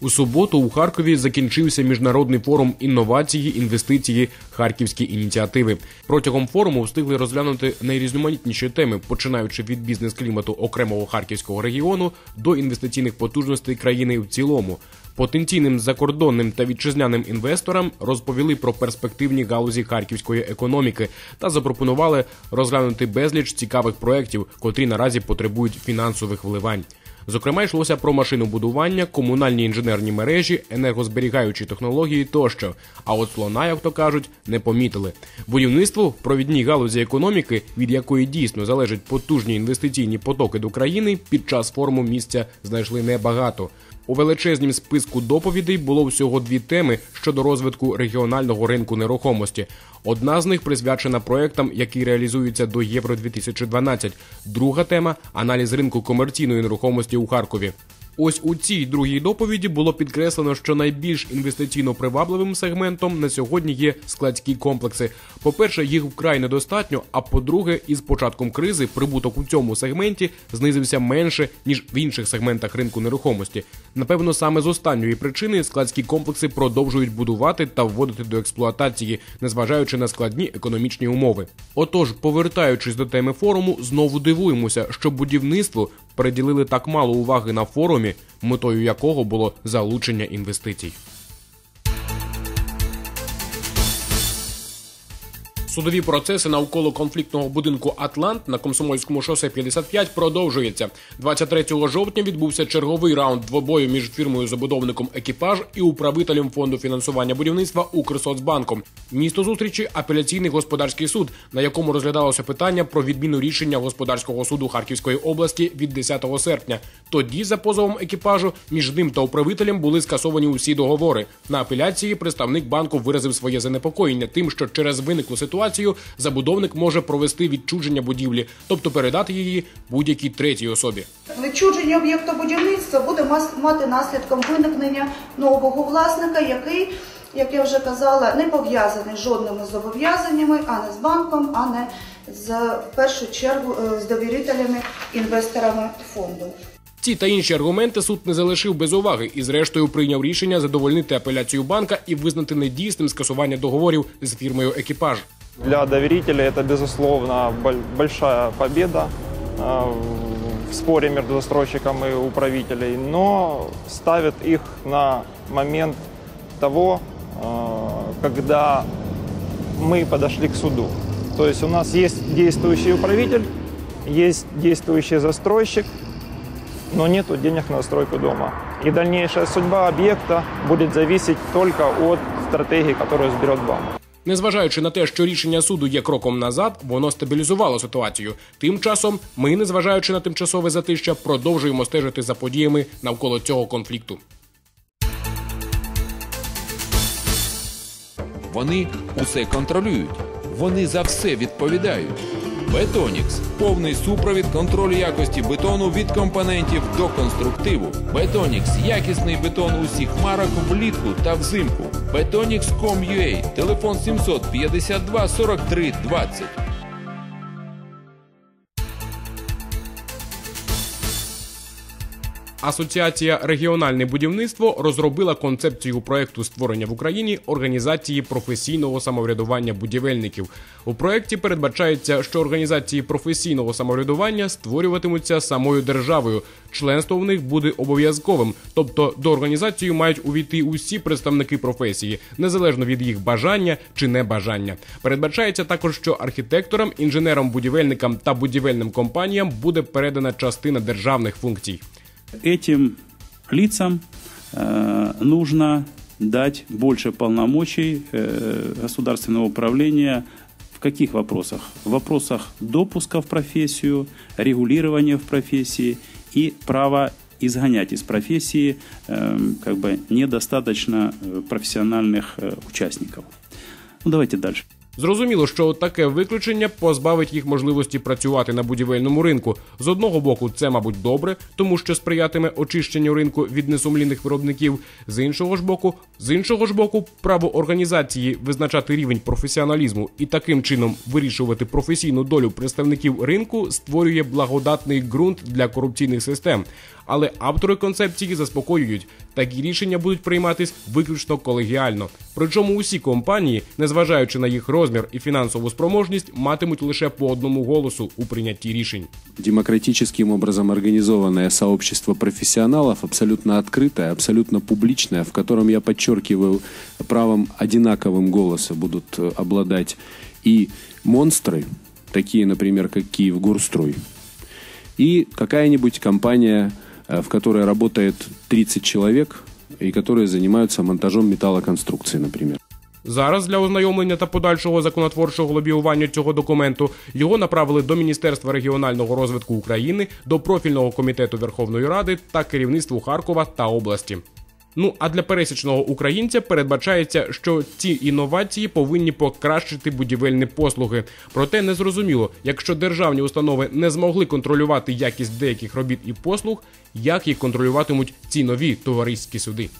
У суботу у Харкові закінчився міжнародний форум інновації, інвестиції, харківські ініціативи. Протягом форуму встигли розглянути найрізноманітніші теми, починаючи від бізнес-клімату окремого харківського регіону до інвестиційних потужностей країни в цілому. Потенційним закордонним та вітчизняним інвесторам розповіли про перспективні галузі харківської економіки та запропонували розглянути безліч цікавих проєктів, котрі наразі потребують фінансових вливань. Зокрема, йшлося про машинобудування, комунальні інженерні мережі, енергозберігаючі технології тощо. А от слона, як то кажуть, не помітили. Будівництво в провідній галузі економіки, від якої дійсно залежать потужні інвестиційні потоки до країни, під час форуму місця знайшли небагато. У величезнім списку доповідей було всього дві теми щодо розвитку регіонального ринку нерухомості. Одна з них присвячена проектам, які реалізуються до Євро 2012 Друга тема аналіз ринку комерційної нерухомості у Харкові. Ось у цій другій доповіді було підкреслено, що найбільш інвестиційно привабливим сегментом на сьогодні є складські комплекси. По-перше, їх вкрай недостатньо. А по-друге, із початком кризи прибуток у цьому сегменті знизився менше ніж в інших сегментах ринку нерухомості. Напевно, саме з останньої причини складські комплекси продовжують будувати та вводити до експлуатації, незважаючи на складні економічні умови. Отож, повертаючись до теми форуму, знову дивуємося, що будівництво приділили так мало уваги на форумі, метою якого було залучення інвестицій. Судові процеси навколо конфліктного будинку Атлант на Комсомольському шосе 55 продовжуються. 23 жовтня відбувся черговий раунд двобою між фірмою-забудовником екіпаж і управителем фонду фінансування будівництва Укрсоцбанком. Місто зустрічі апеляційний господарський суд, на якому розглядалося питання про відміну рішення господарського суду Харківської області від 10 серпня. Тоді, за позовом екіпажу, між ним та управителем були скасовані усі договори. На апеляції представник банку виразив своє занепокоєння тим, що через виниклу ситуацію ситуацію забудовник може провести відчуження будівлі, тобто передати її будь-якій третій особі. Відчуження об'єкту будівництва буде мати наслідком виникнення нового власника, який, як я вже казала, не пов'язаний з жодними зобов'язаннями, а не з банком, а не з в першу чергу е, з довірителями інвесторами фонду. Ці та інші аргументи суд не залишив без уваги і, зрештою, прийняв рішення задовольнити апеляцію банка і визнати недійсним скасування договорів з фірмою екіпаж. Для доверителей это, безусловно, большая победа э, в споре между застройщиком и управителей, но ставит их на момент того, э, когда мы подошли к суду. То есть у нас есть действующий управитель, есть действующий застройщик, но нет денег на застройку дома. И дальнейшая судьба объекта будет зависеть только от стратегии, которую сберет банк. Незважаючи на те, що рішення суду є кроком назад, воно стабілізувало ситуацію. Тим часом ми, незважаючи на тимчасове затища, продовжуємо стежити за подіями навколо цього конфлікту. Вони усе контролюють. Вони за все відповідають. Бетонікс повний супровід контролю якості бетону від компонентів до конструктиву. Бетонікс якісний бетон усіх марок влітку та взимку. Betonix.com.ua, телефон 752 43 20. Асоціація регіональне будівництво розробила концепцію проекту створення в Україні організації професійного самоврядування будівельників. У проекті передбачається, що організації професійного самоврядування створюватимуться самою державою. Членство в них буде обов'язковим, тобто до організації мають увійти усі представники професії, незалежно від їх бажання чи небажання. Передбачається також, що архітекторам, інженерам, будівельникам та будівельним компаніям буде передана частина державних функцій. Этим лицам э, нужно дать больше полномочий э, государственного управления в каких вопросах? В вопросах допуска в профессию, регулирования в профессии и права изгонять из профессии э, как бы недостаточно профессиональных участников. Ну, давайте дальше. Зрозуміло, що таке виключення позбавить їх можливості працювати на будівельному ринку. З одного боку, це, мабуть, добре, тому що сприятиме очищенню ринку від несумлінних виробників. З іншого ж боку, з іншого ж боку, право організації визначати рівень професіоналізму і таким чином вирішувати професійну долю представників ринку створює благодатний ґрунт для корупційних систем. Але автори концепції заспокоюють, такі рішення будуть прийматись виключно колегіально. Причому усі компанії, незважаючи на їх розмір і фінансову спроможність, матимуть лише по одному голосу у прийнятті рішень. демократическим образом организованное сообщество профессионалов, абсолютно открытое, абсолютно публичное, в котором, я подчеркиваю, правом одинаковым голоса будут э, обладать и монстры, такие, например, как Киев Гурстрой, и какая-нибудь компания, э, в которой работает 30 человек и которые занимаются монтажом металлоконструкций, например. Зараз для ознайомлення та подальшого законотворчого лобіювання цього документу його направили до Міністерства регіонального розвитку України, до профільного комітету Верховної Ради та керівництву Харкова та області. Ну а для пересічного українця передбачається, що ці інновації повинні покращити будівельні послуги. Проте незрозуміло, якщо державні установи не змогли контролювати якість деяких робіт і послуг, як їх контролюватимуть ці нові товариські суди.